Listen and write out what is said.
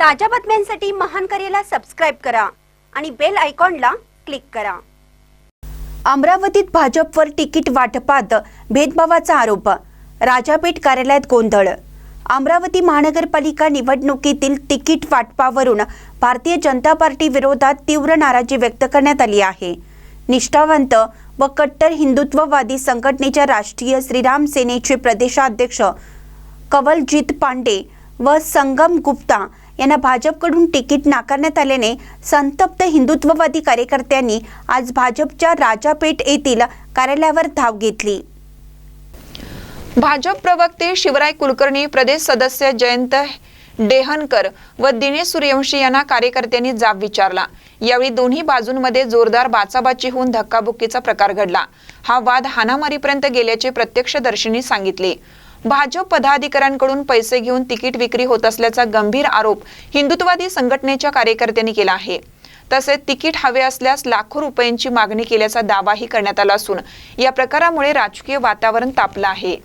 ताज्या बातम्यांसाठी महान करेला सबस्क्राईब करा आणि बेल आयकॉनला क्लिक करा. अमरावतीत भाजपवर तिकीट वाटपात भेदभावाचा आरोप. राजापेठ कार्यालयात गोंधळ. अमरावती महानगरपालिका निवडणुकीतील तिकीट वाटपावरून भारतीय जनता पार्टी विरोधात तीव्र नाराजी व्यक्त करण्यात आली आहे. निष्ठावंत व कट्टर हिंदुत्ववादी संघटनेच्या राष्ट्रीय श्रीराम सेनेचे प्रदेशाध्यक्ष कवलजीत पांडे व संगम गुप्ता यांना भाजपकडून तिकीट नाकारण्यात आल्याने संतप्त हिंदुत्ववादी कार्यकर्त्यांनी आज भाजपच्या राजापेठ येथील कार्यालयावर धाव घेतली. भाजप प्रवक्ते शिवराय कुलकर्णी प्रदेश सदस्य जयंत डेहनकर व दिनेश सूर्यवंशी यांना कार्यकर्त्यांनी जाब विचारला. यावेळी दोन्ही बाजूंमध्ये जोरदार बाचाबाची होऊन धक्काबुक्कीचा प्रकार घडला. हा वाद हानामारीपर्यंत गेल्याचे प्रत्यक्षदर्शींनी सांगितले. भाजप पदाधिकाऱ्यांकडून पैसे घेऊन तिकीट विक्री होत असल्याचा गंभीर आरोप हिंदुत्ववादी संघटनेच्या कार्यकर्त्यांनी केला आहे. तसेच तिकीट हवे असल्यास लाखो रुपयांची मागणी केल्याचा दावाही करण्यात आला असून या प्रकारामुळे राजकीय वातावरण तापलं आहे.